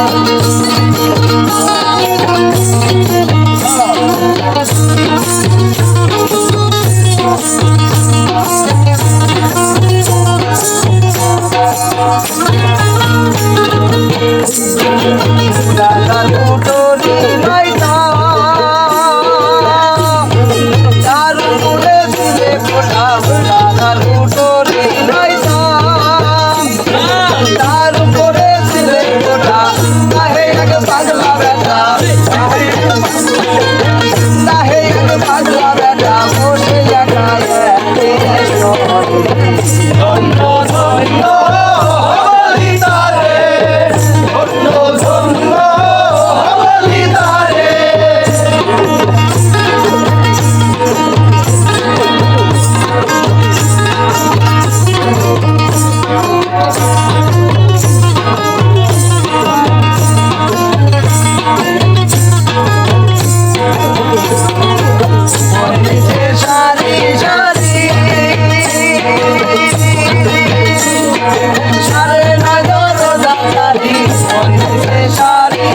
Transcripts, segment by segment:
Oh,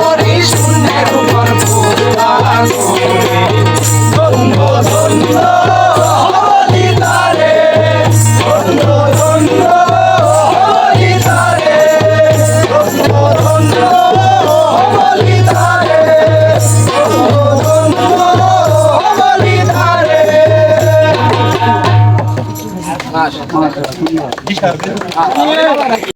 করি শূন্যের উপর ধন্য ধন্য হরি তারে। ধন্য ধন্য হরি তারে। ধন্য ধন্য হরি তারে। ধন্য ধন্য হরি তারে। আচ্ছা আচ্ছা